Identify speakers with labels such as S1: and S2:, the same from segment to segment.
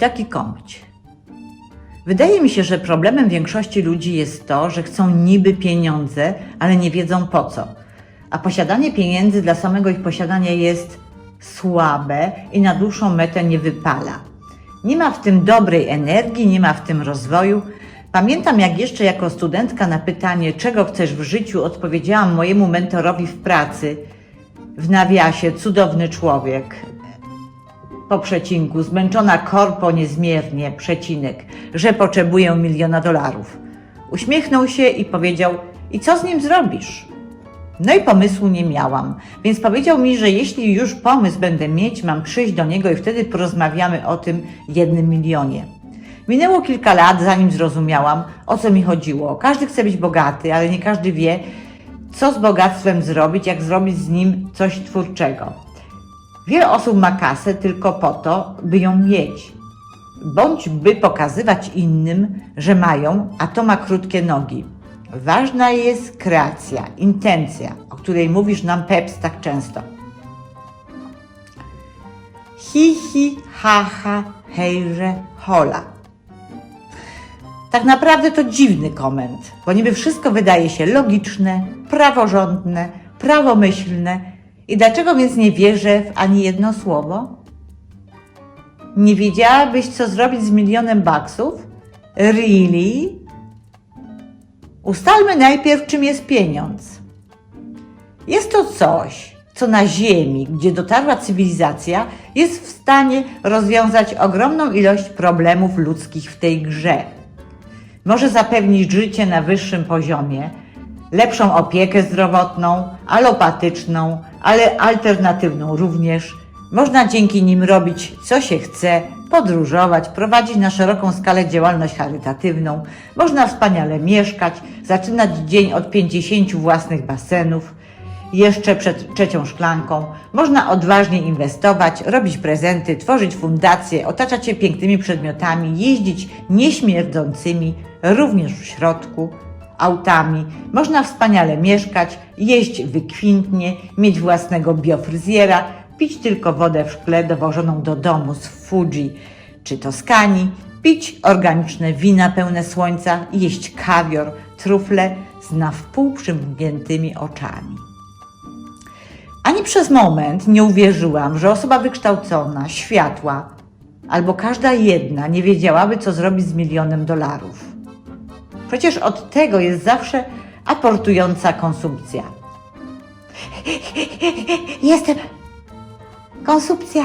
S1: taki komć. Wydaje mi się, że problemem większości ludzi jest to, że chcą niby pieniądze, ale nie wiedzą po co. A posiadanie pieniędzy dla samego ich posiadania jest słabe i na dłuższą metę nie wypala. Nie ma w tym dobrej energii, nie ma w tym rozwoju. Pamiętam, jak jeszcze jako studentka na pytanie, czego chcesz w życiu, odpowiedziałam mojemu mentorowi w pracy, w nawiasie, cudowny człowiek, po przecinku, zmęczona korpo niezmiernie, przecinek, że potrzebuję miliona dolarów. Uśmiechnął się i powiedział: I co z nim zrobisz? No i pomysłu nie miałam, więc powiedział mi, że jeśli już pomysł będę mieć, mam przyjść do niego i wtedy porozmawiamy o tym jednym milionie. Minęło kilka lat, zanim zrozumiałam, o co mi chodziło. Każdy chce być bogaty, ale nie każdy wie, co z bogactwem zrobić, jak zrobić z nim coś twórczego. Wiele osób ma kasę tylko po to, by ją mieć, bądź by pokazywać innym, że mają, a to ma krótkie nogi. Ważna jest kreacja, intencja, o której mówisz nam Peps tak często. Hi, hi, ha, ha, hejże, hola. Tak naprawdę to dziwny koment, bo niby wszystko wydaje się logiczne, praworządne, prawomyślne. I dlaczego więc nie wierzę w ani jedno słowo? Nie wiedziałabyś, co zrobić z milionem baksów? Really? Ustalmy najpierw, czym jest pieniądz. Jest to coś, co na Ziemi, gdzie dotarła cywilizacja, jest w stanie rozwiązać ogromną ilość problemów ludzkich w tej grze. Może zapewnić życie na wyższym poziomie, lepszą opiekę zdrowotną, alopatyczną, ale alternatywną również. Można dzięki nim robić co się chce, podróżować, prowadzić na szeroką skalę działalność charytatywną. Można wspaniale mieszkać, zaczynać dzień od 50 własnych basenów, jeszcze przed trzecią szklanką. Można odważnie inwestować, robić prezenty, tworzyć fundacje, otaczać się pięknymi przedmiotami, jeździć nieśmierdzącymi, również w środku, autami. Można wspaniale mieszkać, jeść wykwintnie, mieć własnego biofryzjera, pić tylko wodę w szkle dowożoną do domu z Fuji czy Toskanii, pić organiczne wina pełne słońca, jeść kawior, trufle z na wpół przymkniętymi oczami. Ani przez moment nie uwierzyłam, że osoba wykształcona, światła, albo każda jedna nie wiedziałaby, co zrobić z milionem dolarów. Przecież od tego jest zawsze aportująca konsumpcja. Jestem. Konsumpcja.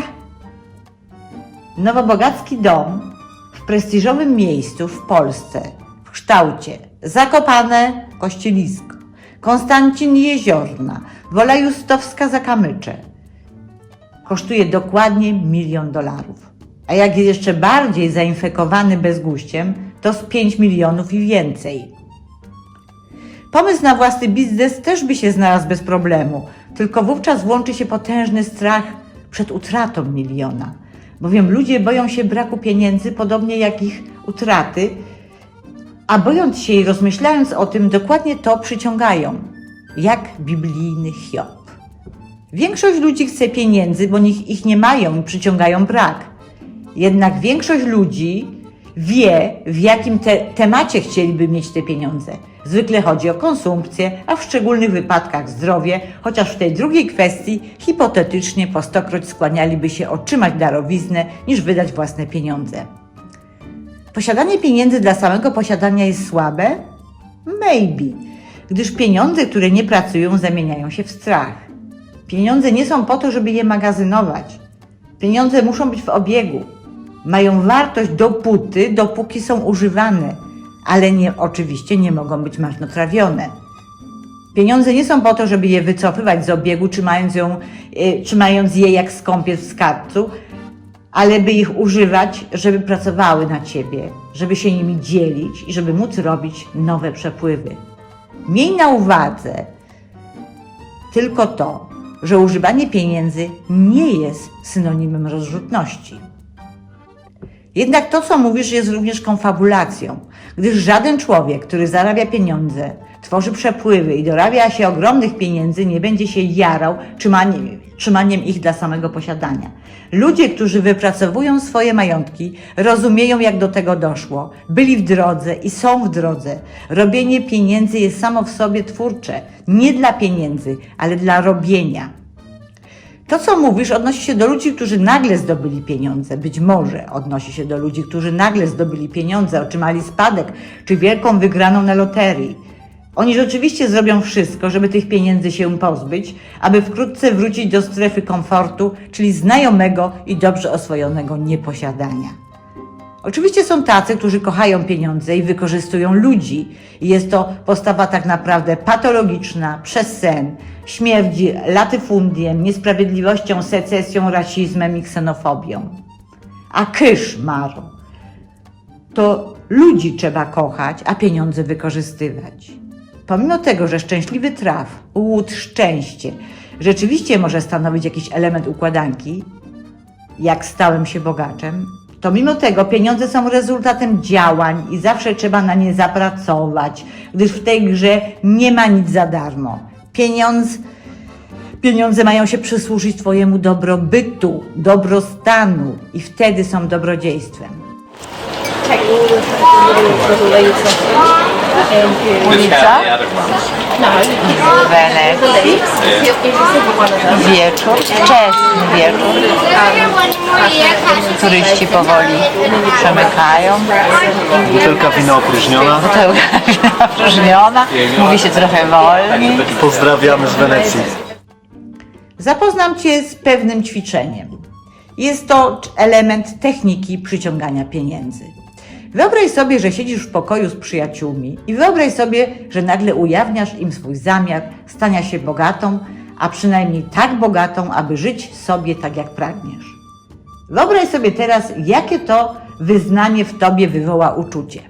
S1: Nowobogacki dom w prestiżowym miejscu w Polsce w kształcie Zakopane Kościelisko, Konstancin Jeziorna, Wola Justowska Zakamycze kosztuje dokładnie milion dolarów. A jak jest jeszcze bardziej zainfekowany bezguściem, to z 5 milionów i więcej. Pomysł na własny biznes też by się znalazł bez problemu, tylko wówczas włączy się potężny strach przed utratą miliona. Bowiem ludzie boją się braku pieniędzy, podobnie jak ich utraty, a bojąc się i rozmyślając o tym, dokładnie to przyciągają, jak biblijny Hiob. Większość ludzi chce pieniędzy, bo ich, nie mają i przyciągają brak. Jednak większość ludzi wie, w jakim te temacie chcieliby mieć te pieniądze. Zwykle chodzi o konsumpcję, a w szczególnych wypadkach zdrowie, chociaż w tej drugiej kwestii hipotetycznie po stokroć skłanialiby się otrzymać darowiznę niż wydać własne pieniądze. Posiadanie pieniędzy dla samego posiadania jest słabe? Maybe, gdyż pieniądze, które nie pracują, zamieniają się w strach. Pieniądze nie są po to, żeby je magazynować. Pieniądze muszą być w obiegu. Mają wartość dopóty, dopóki są używane, ale nie, oczywiście nie mogą być marnotrawione. Pieniądze nie są po to, żeby je wycofywać z obiegu, trzymając, ją, y, trzymając je jak skąpiel w skarbcu, ale by ich używać, żeby pracowały na ciebie, żeby się nimi dzielić i żeby móc robić nowe przepływy. Miej na uwadze tylko to, że używanie pieniędzy nie jest synonimem rozrzutności. Jednak to, co mówisz, jest również konfabulacją, gdyż żaden człowiek, który zarabia pieniądze, tworzy przepływy i dorabia się ogromnych pieniędzy, nie będzie się jarał, ma, trzymaniem ich dla samego posiadania. Ludzie, którzy wypracowują swoje majątki, rozumieją, jak do tego doszło, byli w drodze i są w drodze. Robienie pieniędzy jest samo w sobie twórcze, nie dla pieniędzy, ale dla robienia. To, co mówisz, odnosi się do ludzi, którzy nagle zdobyli pieniądze. Być może odnosi się do ludzi, którzy nagle zdobyli pieniądze, otrzymali spadek czy wielką wygraną na loterii. Oni rzeczywiście zrobią wszystko, żeby tych pieniędzy się pozbyć, aby wkrótce wrócić do strefy komfortu, czyli znajomego i dobrze oswojonego nieposiadania. Oczywiście są tacy, którzy kochają pieniądze i wykorzystują ludzi. I jest to postawa tak naprawdę patologiczna, przez sen, śmierdzi latyfundiem, niesprawiedliwością, secesją, rasizmem i ksenofobią. A kysz, Maro, to ludzi trzeba kochać, a pieniądze wykorzystywać. Pomimo tego, że szczęśliwy traf, łód szczęście, rzeczywiście może stanowić jakiś element układanki, jak stałem się bogaczem, to mimo tego pieniądze są rezultatem działań i zawsze trzeba na nie zapracować, gdyż w tej grze nie ma nic za darmo. Pieniądz, pieniądze mają się przysłużyć Twojemu dobrobytu, dobrostanu i wtedy są dobrodziejstwem.
S2: Ulica,
S3: No,
S2: Wenecji, wieczór, wczesny wieczór. Turyści powoli przemykają.
S3: Butelka wina opróżniona.
S2: Butelka opróżniona, mówi się trochę wolniej.
S3: Pozdrawiamy z Wenecji.
S1: Zapoznam Cię z pewnym ćwiczeniem. Jest to element techniki przyciągania pieniędzy. Wyobraź sobie, że siedzisz w pokoju z przyjaciółmi i wyobraź sobie, że nagle ujawniasz im swój zamiar stania się bogatą, a przynajmniej tak bogatą, aby żyć sobie tak, jak pragniesz. Wyobraź sobie teraz, jakie to wyznanie w tobie wywoła uczucie.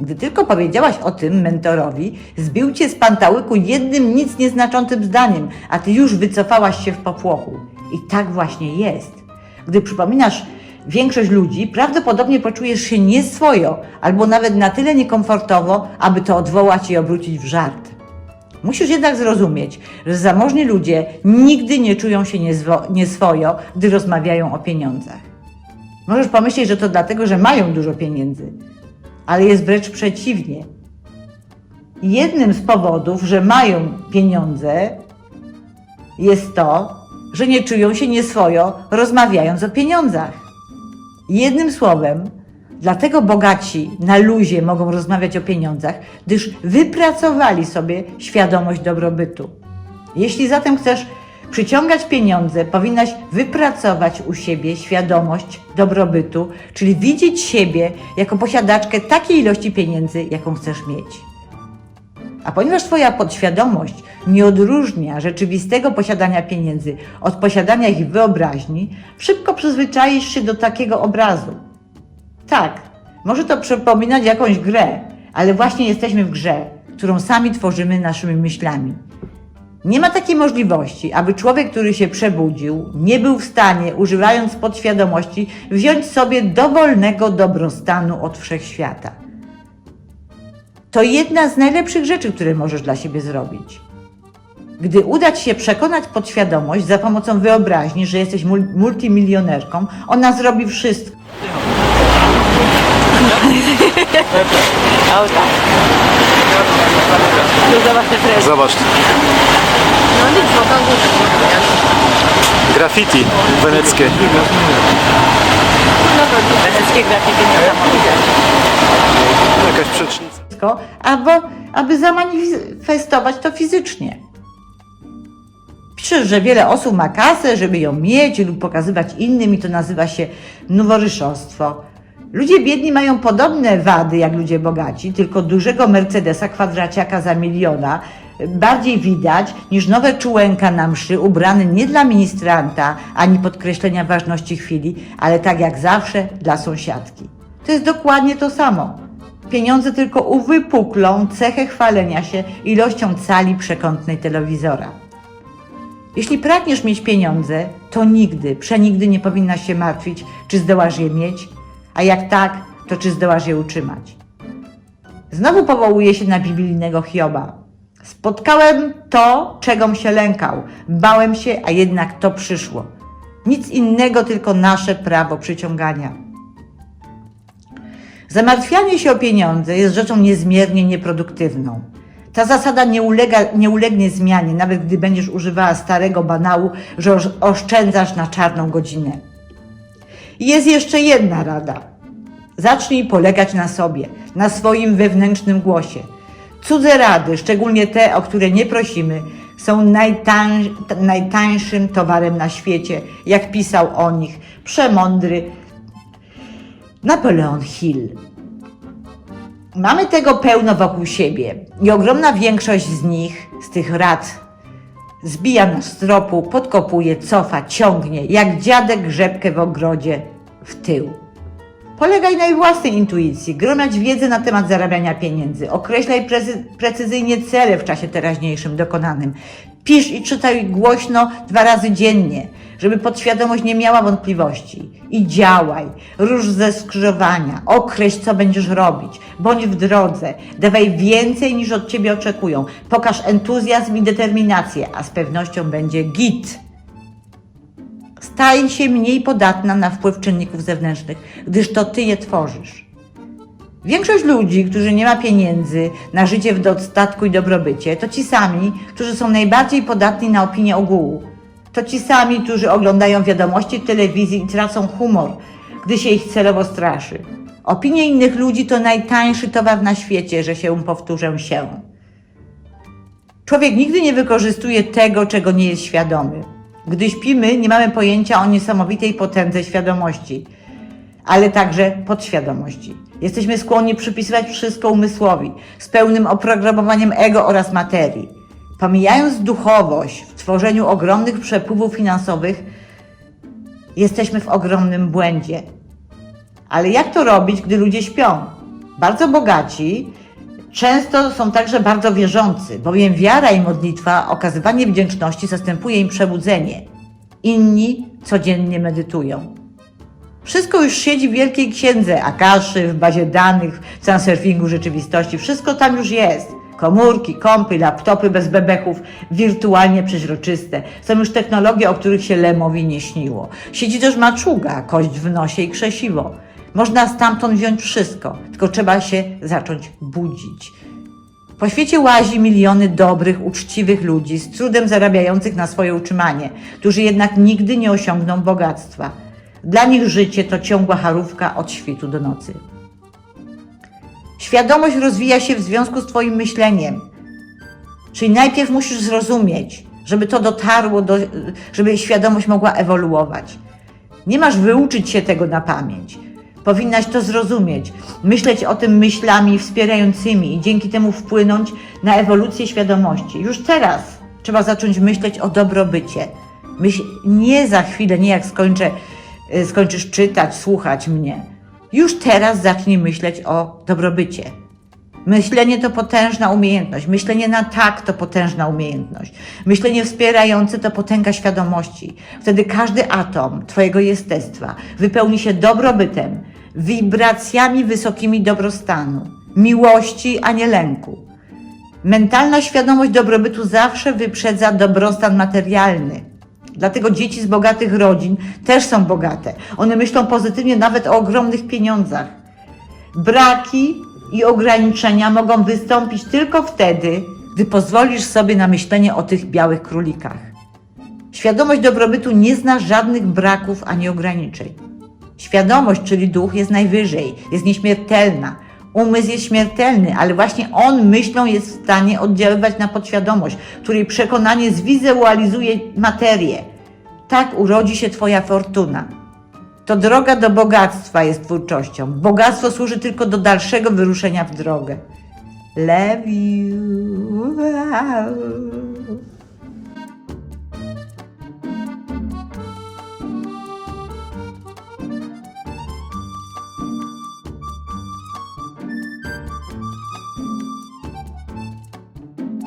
S1: Gdy tylko powiedziałaś o tym mentorowi, zbił cię z pantałyku jednym nic nieznaczącym zdaniem, a ty już wycofałaś się w popłochu. I tak właśnie jest. Gdy przypominasz większość ludzi, prawdopodobnie poczujesz się nieswojo, albo nawet na tyle niekomfortowo, aby to odwołać i obrócić w żart. Musisz jednak zrozumieć, że zamożni ludzie nigdy nie czują się nieswojo, gdy rozmawiają o pieniądzach. Możesz pomyśleć, że to dlatego, że mają dużo pieniędzy, ale jest wręcz przeciwnie. Jednym z powodów, że mają pieniądze, jest to, że nie czują się nieswojo rozmawiając o pieniądzach. Jednym słowem, dlatego bogaci na luzie mogą rozmawiać o pieniądzach, gdyż wypracowali sobie świadomość dobrobytu. Jeśli zatem chcesz przyciągać pieniądze, powinnaś wypracować u siebie świadomość dobrobytu, czyli widzieć siebie jako posiadaczkę takiej ilości pieniędzy, jaką chcesz mieć. A ponieważ Twoja podświadomość nie odróżnia rzeczywistego posiadania pieniędzy od posiadania ich wyobraźni, szybko przyzwyczaisz się do takiego obrazu. Tak, może to przypominać jakąś grę, ale właśnie jesteśmy w grze, którą sami tworzymy naszymi myślami. Nie ma takiej możliwości, aby człowiek, który się przebudził, nie był w stanie, używając podświadomości, wziąć sobie dowolnego dobrostanu od wszechświata. To jedna z najlepszych rzeczy, które możesz dla siebie zrobić. Gdy uda Ci się przekonać podświadomość za pomocą wyobraźni, że jesteś mul- multimilionerką, ona zrobi wszystko.
S2: O. Tu zobacz te fresy.
S3: Zobacz. Graffiti weneckie.
S2: Weneckie grafiki niesamowite.
S3: Jakaś przecznica.
S1: Albo aby zamanifestować to fizycznie. Piszesz, że wiele osób ma kasę, żeby ją mieć lub pokazywać innym i to nazywa się noworyszostwo. Ludzie biedni mają podobne wady jak ludzie bogaci, tylko dużego Mercedesa kwadraciaka za miliona bardziej widać niż nowe czułenka na mszy ubrany nie dla ministranta ani podkreślenia ważności chwili, ale tak jak zawsze dla sąsiadki. To jest dokładnie to samo. Pieniądze tylko uwypuklą cechę chwalenia się ilością cali przekątnej telewizora. Jeśli pragniesz mieć pieniądze, to nigdy, przenigdy nie powinnaś się martwić, czy zdołasz je mieć, a jak tak, to czy zdołasz je utrzymać. Znowu powołuje się na biblijnego Hioba. Spotkałem to, czegom się lękał. Bałem się, a jednak to przyszło. Nic innego, tylko nasze prawo przyciągania. Zamartwianie się o pieniądze jest rzeczą niezmiernie nieproduktywną. Ta zasada nie, ulega, nie ulegnie zmianie, nawet gdy będziesz używała starego banału, że osz- oszczędzasz na czarną godzinę. I jest jeszcze jedna rada. Zacznij polegać na sobie, na swoim wewnętrznym głosie. Cudze rady, szczególnie te, o które nie prosimy, są najtań, najtańszym towarem na świecie, jak pisał o nich przemądry Napoleon Hill. Mamy tego pełno wokół siebie i ogromna większość z nich, z tych rad, zbija nas z tropu, podkopuje, cofa, ciągnie, jak dziadek rzepkę w ogrodzie w tył. Polegaj na własnej intuicji, gromadź wiedzę na temat zarabiania pieniędzy, określaj precy- precyzyjnie cele w czasie teraźniejszym dokonanym. Pisz i czytaj głośno dwa razy dziennie, żeby podświadomość nie miała wątpliwości. I działaj, rusz ze skrzyżowania, określ co będziesz robić, bądź w drodze, dawaj więcej niż od ciebie oczekują, pokaż entuzjazm i determinację, a z pewnością będzie git. Staj się mniej podatna na wpływ czynników zewnętrznych, gdyż to ty je tworzysz. Większość ludzi, którzy nie ma pieniędzy na życie w dostatku i dobrobycie, to ci sami, którzy są najbardziej podatni na opinię ogółu. To ci sami, którzy oglądają wiadomości telewizji i tracą humor, gdy się ich celowo straszy. Opinie innych ludzi to najtańszy towar na świecie, że się powtórzę się. Człowiek nigdy nie wykorzystuje tego, czego nie jest świadomy. Gdy śpimy, nie mamy pojęcia o niesamowitej potędze świadomości, ale także podświadomości. Jesteśmy skłonni przypisywać wszystko umysłowi, z pełnym oprogramowaniem ego oraz materii. Pomijając duchowość w tworzeniu ogromnych przepływów finansowych, jesteśmy w ogromnym błędzie. Ale jak to robić, gdy ludzie śpią? Bardzo bogaci często są także bardzo wierzący, bowiem wiara i modlitwa, okazywanie wdzięczności zastępuje im przebudzenie. Inni codziennie medytują. Wszystko już siedzi w wielkiej księdze Akaszy, w bazie danych, w transurfingu rzeczywistości. Wszystko tam już jest. Komórki, kompy, laptopy bez bebechów, wirtualnie przeźroczyste. Są już technologie, o których się Lemowi nie śniło. Siedzi też maczuga, kość w nosie i krzesiwo. Można stamtąd wziąć wszystko, tylko trzeba się zacząć budzić. Po świecie łazi miliony dobrych, uczciwych ludzi, z trudem zarabiających na swoje utrzymanie, którzy jednak nigdy nie osiągną bogactwa. Dla nich życie to ciągła charówka od świtu do nocy. Świadomość rozwija się w związku z Twoim myśleniem. Czyli najpierw musisz zrozumieć, żeby to dotarło, do, żeby świadomość mogła ewoluować. Nie masz wyuczyć się tego na pamięć. Powinnaś to zrozumieć, myśleć o tym myślami wspierającymi i dzięki temu wpłynąć na ewolucję świadomości. Już teraz trzeba zacząć myśleć o dobrobycie. Myśl nie za chwilę, nie jak skończę, y, skończysz czytać, słuchać mnie. Już teraz zacznij myśleć o dobrobycie. Myślenie to potężna umiejętność. Myślenie na tak to potężna umiejętność. Myślenie wspierające to potęga świadomości. Wtedy każdy atom Twojego jestestwa wypełni się dobrobytem, wibracjami wysokimi dobrostanu, miłości, a nie lęku. Mentalna świadomość dobrobytu zawsze wyprzedza dobrostan materialny. Dlatego dzieci z bogatych rodzin też są bogate. One myślą pozytywnie nawet o ogromnych pieniądzach. Braki i ograniczenia mogą wystąpić tylko wtedy, gdy pozwolisz sobie na myślenie o tych białych królikach. Świadomość dobrobytu nie zna żadnych braków ani ograniczeń. Świadomość, czyli duch, jest najwyżej, jest nieśmiertelna. Umysł jest śmiertelny, ale właśnie on myślą jest w stanie oddziaływać na podświadomość, której przekonanie zwizualizuje materię. Tak urodzi się Twoja fortuna. To droga do bogactwa jest twórczością. Bogactwo służy tylko do dalszego wyruszenia w drogę. Love you.